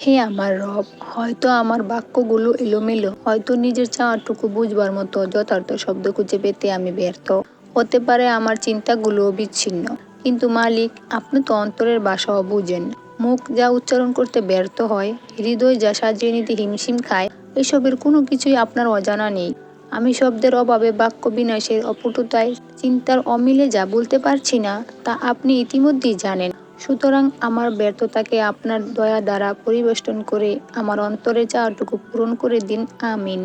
হে আমার রব, হয়তো আমার বাক্যগুলো এলোমেলো, হয়তো নিজের চাওয়াটুকু বুঝবার মতো যথার্থ শব্দ খুঁজে পেতে আমি ব্যর্থ। হতে পারে আমার চিন্তাগুলো বিচ্ছিন্ন। কিন্তু মালিক, আপনি তো অন্তরের বাসাও বুঝেন। মুখ যা উচ্চারণ করতে ব্যর্থ হয়, হৃদয় যা সাজিয়ে নিতে হিমশিম খায়, এসবের কোনো কিছুই আপনার অজানা নেই। আমি শব্দের অভাবে বাক্য বিনাশের অপটুতায় চিন্তার অমিলে যা বলতে পারছি না, তা আপনি ইতিমধ্যেই জানেন। সুতরাং আমার ব্যর্থতাকে আপনার দয়া দ্বারা পরিবেষ্টন করে আমার অন্তরে চাওয়াটুকু পূরণ করে দিন, আমিন।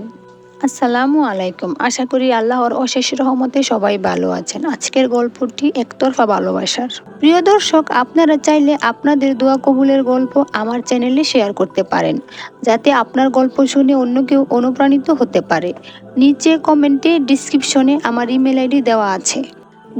আসসালামু আলাইকুম। আশা করি আল্লাহর অশেষ রহমতে সবাই ভালো আছেন। আজকের গল্পটি একতরফা ভালোবাসার। প্রিয় দর্শক, আপনারা চাইলে আপনাদের দোয়া কবুলের গল্প আমার চ্যানেলে শেয়ার করতে পারেন, যাতে আপনার গল্প শুনে অন্য কেউ অনুপ্রাণিত হতে পারে। নিচে কমেন্টে, ডিসক্রিপশনে আমার ইমেল আইডি দেওয়া আছে।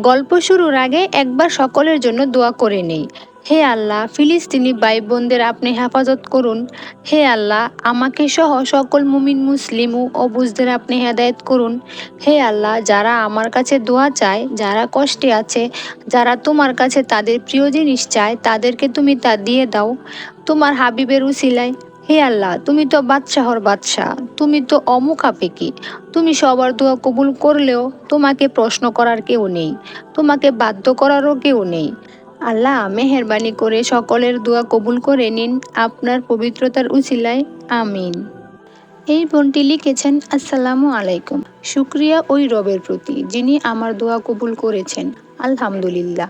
গল্প শুরুর আগে একবার সকলের জন্য দোয়া করে নেই। হে আল্লাহ, ফিলিস্তিনি ভাই বোনদের আপনি হেফাজত করুন। হে আল্লাহ, আমাকে সহ সকল মুমিন, মুসলিম ও অবুজদের আপনি হেদায়ত করুন। হে আল্লাহ, যারা আমার কাছে দোয়া চায়, যারা কষ্টে আছে, যারা তোমার কাছে তাদের প্রিয় জিনিস চায়, তাদেরকে তুমি তা দিয়ে দাও। তোমার হাবিবের উসিলায় হে আল্লাহ, তুমি তো বাদশাহর বাদশাহ, তুমি তো অমুখাপেকি তুমি সবার দোয়া কবুল করলেও তোমাকে প্রশ্ন করার কেউ নেই, তোমাকে বাধ্য করারও কেউ নেই। আল্লাহ, মেহরবানি করে সকলের দোয়া কবুল করে নিন আপনার পবিত্রতার উসিলায় আমিন। এই বোনটি লিখেছেন, আসসালামু আলাইকুম। শুক্রিয়া ওই রবের প্রতি যিনি আমার দোয়া কবুল করেছেন। আলহামদুলিল্লাহ।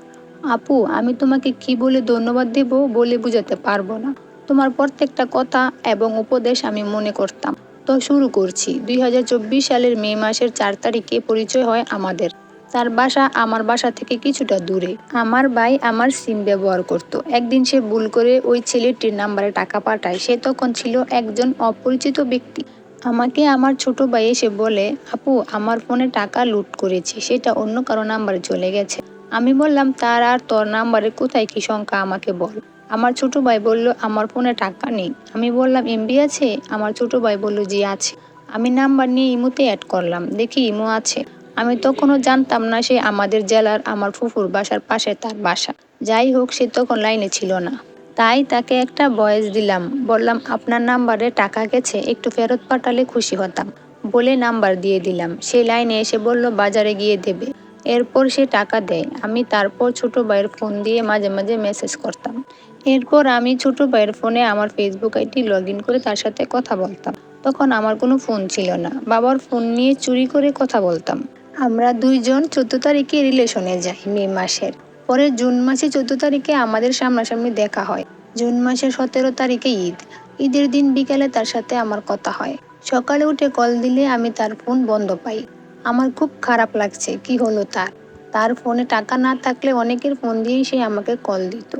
আপু, আমি তোমাকে কি বলে ধন্যবাদ দেব বলে বুঝাতে পারব না। তোমার প্রত্যেকটা কথা এবং উপদেশ আমি মনে করতাম। তো শুরু করছি। দুই হাজার চব্বিশ সালের মে মাসের চার তারিখে পরিচয় হয় আমাদের। তার বাসা আমার বাসা থেকে কিছুটা দূরে। আমার ভাই আমার সিম ব্যবহার করত। একদিন সে ভুল করে ওই ছেলেটির নাম্বারে টাকা পাঠায়। সে তখন ছিল একজন অপরিচিত ব্যক্তি। আমাকে আমার ছোট ভাই এসে বলে, আপু, আমার ফোনে টাকা লুট করেছি। সেটা অন্য কারও নাম্বারে চলে গেছে। আমি বললাম, তার আর তোর নাম্বারে কোথায় কি সংখ্যা আমাকে বল। আমার ছোট ভাই বলল, আমার ফোনে টাকা নেই। আমি বললাম, এমবি আছে? আমার ছোট ভাই বলল, জি, আছে। আমি নাম্বার নিয়ে ইমুতে অ্যাড করলাম, দেখি ইমো আছে। আমি তখনও জানতাম না সে আমাদের জেলার, আমার ফুফুর বাসার পাশে তার বাসা। যাই হোক, সে তখন লাইনে ছিল না। তাই তাকে একটা বয়েস দিলাম। বললাম, আপনার নাম্বারে টাকা গেছে, একটু ফেরত পাঠালে খুশি হতাম। বলে নাম্বার দিয়ে দিলাম। সে লাইনে এসে বলল, বাজারে গিয়ে দেবে। এরপর সে টাকা দেয়। আমি তারপর ছোট ভাইয়ের ফোন দিয়ে মাঝে মাঝে মেসেজ করতাম। এরপর আমি ছোট ভাইয়ের ফোনে আমার ফেসবুক আইডি লগ ইন করে তার সাথে কথা বলতাম। তখন আমার কোনো ফোন ছিল না। বাবার ফোন নিয়ে চুরি করে কথা বলতাম। আমরা দুইজন চোদ্দ তারিখে রিলেশনে যাই, মে মাসের। পরে জুন মাসে চোদ্দ তারিখে আমাদের সামনাসামনি দেখা হয়। জুন মাসের সতেরো তারিখে ঈদ। ঈদের দিন বিকেলে তার সাথে আমার কথা হয়। সকালে উঠে কল দিলে আমি তার ফোন বন্ধ পাই। আমার খুব খারাপ লাগছে। কি হলো তার? তার ফোনে টাকা না থাকলে অনেকের ফোন দিয়েই সে আমাকে কল দিত।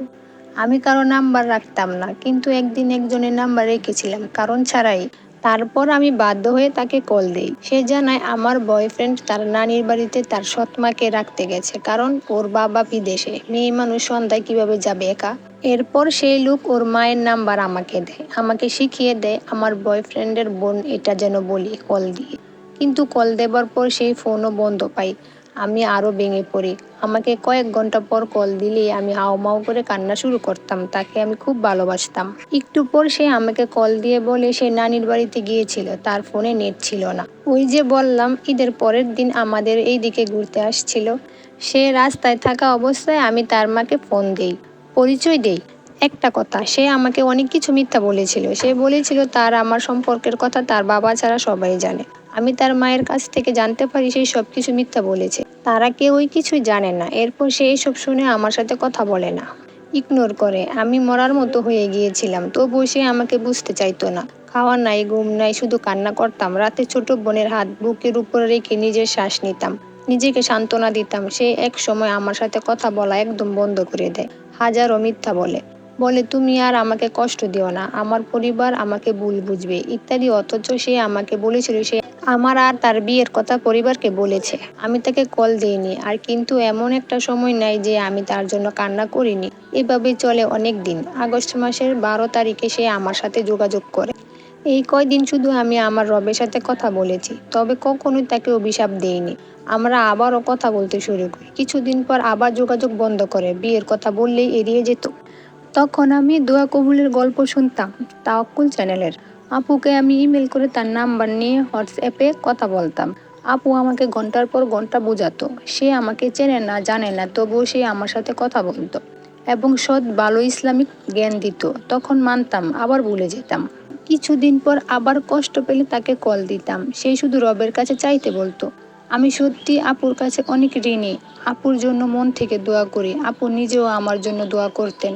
আমি কারও নাম্বার রাখতাম না, কিন্তু একদিন একজনের নাম্বার রেখেছিলাম, কারণ ছাড়াই। তারপর আমি বাধ্য হয়ে তাকে কল দিই। সে জানায় আমার বয়ফ্রেন্ড তার নানির বাড়িতে তার সৎমাকে রাখতে গেছে, কারণ ওর বাবা বিদেশে। মেয়ে মানুষ সন্ধ্যায় কীভাবে যাবে একা? এরপর সেই লোক ওর মায়ের নাম্বার আমাকে দেয়। আমাকে শিখিয়ে দেয়, আমার বয়ফ্রেন্ডের বোন এটা যেন বলি, কল দিয়ে। কিন্তু কল দেবার পর সেই ফোনও বন্ধ পাই। আমি আরও ভেঙে পড়ি। আমাকে কয়েক ঘণ্টা পর কল দিলে আমি হাওমাও করে কান্না শুরু করতাম, তাকে আমি খুব ভালোবাসতাম। একটু পর সে আমাকে কল দিয়ে বলে সে নানির বাড়িতে গিয়েছিল, তার ফোনে নেট ছিল না। ওই যে বললাম, ঈদের পরের দিন আমাদের এই দিকে ঘুরতে আসছিল। সে রাস্তায় থাকা অবস্থায় আমি তার মাকে ফোন দেই, পরিচয় দেই। একটা কথা, সে আমাকে অনেক কিছু মিথ্যা বলেছিল। সে বলেছিল, তার আমার সম্পর্কের কথা তার বাবা ছাড়া সবাই জানে। আমি তার মায়ের কাছ থেকে জানতে পারি সে সব কিছু মিথ্যা বলেছে। তারা কেউই কিছুই জানে না। এরপর সে এইসব শুনে আমার সাথে কথা বলে না। ইগনোর করে। আমি মরার মতো হয়ে গিয়েছিলাম। তবুও সে আমাকে বুঝতে চাইতো না। খাওয়া নাই, ঘুম নাই, শুধু কান্না করতাম। রাতে ছোট বোনের হাত বুকের উপরে রেখে নিজের শ্বাস নিতাম। নিজেকে সান্ত্বনা দিতাম। সে এক সময় আমার সাথে কথা বলা একদম বন্ধ করে দেয়। হাজারো মিথ্যা বলে। বলে, তুমি আর আমাকে কষ্ট দিও না। আমার পরিবার আমাকে ভুল বুঝবে। ইত্যাদি। অথচ সে আমাকে বলেছিল, সে আমার আর তার বিয়ের কথা পরিবারকে বলেছে। আমি তাকে কল দিইনি। আর কিন্তু এমন একটা সময় নাই যে আমি তার জন্য কান্না করিনি। এভাবে চলে অনেক দিন। আগস্ট মাসের বারো তারিখে সে আমার সাথে যোগাযোগ করে। এই কয়দিন শুধু আমি আমার রবের সাথে কথা বলেছি, তবে কখনোই তাকে অভিশাপ দেইনি। আমরা আবারও কথা বলতে শুরু করি। কিছুদিন পর আবার যোগাযোগ বন্ধ করে। বিয়ের কথা বললেই এড়িয়ে যেত। তখন আমি দোয়া কবুলের গল্প শুনতাম, তাওয়াক্কুল চ্যানেলের। আপুকে আমি ইমেল করে তার নাম্বার নিয়ে হোয়াটসঅ্যাপে কথা বলতাম। আপু আমাকে ঘণ্টার পর ঘণ্টা বোঝাতো, সে আমাকে চেনে না, জানে না, তবুও সে আমার সাথে কথা বলতো এবং সৎ, ভালো ইসলামিক জ্ঞান দিত। তখন মানতাম, আবার ভুলে যেতাম। কিছুদিন পর আবার কষ্ট পেলে তাকে কল দিতাম, সে শুধু রবের কাছে চাইতে বলতো। আমি সত্যি আপুর কাছে অনেক ঋণী, আপুর জন্য মন থেকে দোয়া করি, আপু নিজেও আমার জন্য দোয়া করতেন।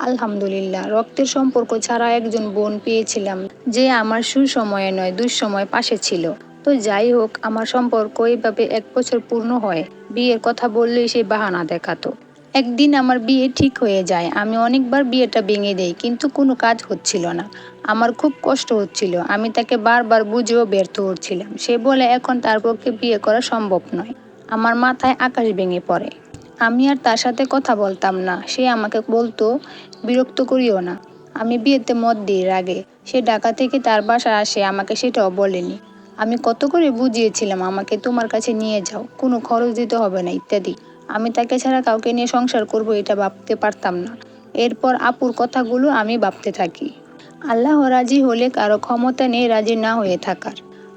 আলহামদুলিল্লাহ, রক্তের সম্পর্ক ছাড়া একজন বোন পেয়েছিলাম যে আমার সুসময়ে নয়, দুঃসময় পাশে ছিল। তো যাই হোক, আমার সম্পর্ক এইভাবে এক বছর পূর্ণ হয়। বিয়ের কথা বললেই সে বাহানা দেখাতো। একদিন আমার বিয়ে ঠিক হয়ে যায়। আমি অনেকবার বিয়েটা ভেঙে দেই, কিন্তু কোনো কাজ হচ্ছিল না। আমার খুব কষ্ট হচ্ছিল। আমি তাকে বারবার বুঝেও ব্যর্থ হচ্ছিলাম। সে বলে, এখন তার পক্ষে বিয়ে করা সম্ভব নয়। আমার মাথায় আকাশ ভেঙে পড়ে। আমি আর তার সাথে কথা বলতাম না। সে আমাকে বলতো, বিরক্ত করিও না। আমি বিয়েতে মত দিই রাগে। সে ঢাকা থেকে তার বাসায় আসে, আমাকে সেটাও বলেনি। আমি কত করে বুঝিয়েছিলাম, আমাকে তোমার কাছে নিয়ে যাও। কোনো খরচ দিতে হবে না, ইত্যাদি। আমি তাকে ছাড়া কাউকে নিয়ে সংসার করব এটা ভাবতে পারতাম না। এরপর আপুর কথাগুলো আমি ভাবতে থাকি। আল্লাহ রাজি হলে কারও ক্ষমতা নেই, রাজি না হয়ে থাকার।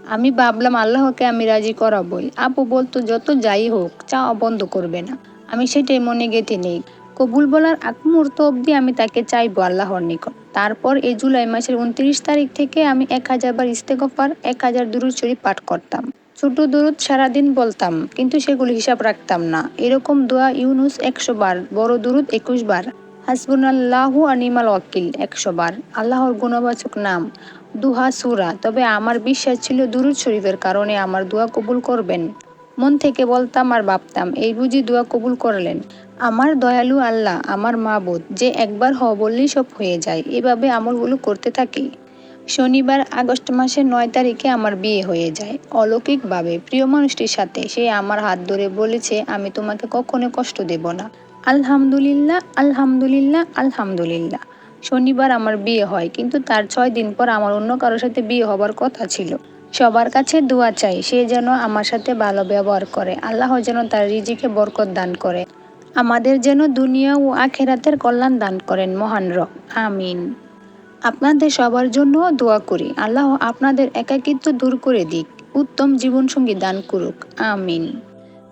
আমি ভাবলাম, আল্লাহকে আমি রাজি করাবই। আপু বলতো, যত যাই হোক, চাওয়া বন্ধ করবে না। আমি সেটাই মনে গেঁথে নেই। কবুল বলার আগ মুহূর্ত অবধি আমি তাকে চাইব আল্লাহর নিকট। তারপর এই জুলাই মাসের উনত্রিশ তারিখ থেকে আমি এক হাজার বার ইস্তেগফার, এক হাজার দুরুদ শরীফ পাঠ করতাম। ছোট দুরুদ সারাদিন বলতাম, কিন্তু সেগুলো হিসাব রাখতাম না। এরকম দোয়া ইউনুস একশো বার, বড় দুরুদ একুশ বার। হাসবুনাল্লাহু আনিমাল ওয়াকিল একশো বার। আল্লাহর গুণবাচক নাম, দুহা সুরা। তবে আমার বিশ্বাস ছিল দুরুদ শরীফের কারণে আমার দোয়া কবুল করবেন। মন থেকে বলতাম আর ভাবতাম, এই বুঝি দোয়া কবুল করলেন। আমার দয়ালু আল্লাহ, আমার মাবুদ, যে একবার হ বললেই সব হয়ে যায়, এভাবে আমলগুলো করতে থাকি। শনিবার আগস্ট মাসের নয় তারিখে আমার বিয়ে হয়ে যায়, অলৌকিকভাবে। প্রিয় মানুষটির সাথে সে আমার হাত ধরে বলেছে, আমি তোমাকে কখনো কষ্ট দেব না। আলহামদুলিল্লাহ আলহামদুলিল্লাহ আলহামদুলিল্লাহ। শনিবার আমার বিয়ে হয়, কিন্তু তার ছয় দিন পর আমার অন্য কারোর সাথে বিয়ে হবার কথা ছিল। সবার কাছে দোয়া চাই, সে যেন আমার সাথে ভালো ব্যবহার করে। আল্লাহ যেন তার রিজিকে বরকত দান করে। আমাদের যেন দুনিয়া ও আখেরাতের কল্যাণ দান করেন মহান রব। আমিন। আপনাদের সবার জন্য দোয়া করি। আল্লাহ আপনাদের একাকিত্ব দূর করে দিক। উত্তম জীবনসঙ্গী দান করুক। আমিন।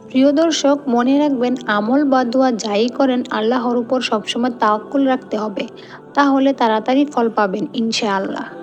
প্রিয় দর্শক, মনে রাখবেন, আমল বা দোয়া যাই করেন, আল্লাহর উপর সবসময় তাওয়াক্কুল রাখতে হবে। তাহলে তাড়াতাড়ি ফল পাবেন, ইনশাআল্লাহ।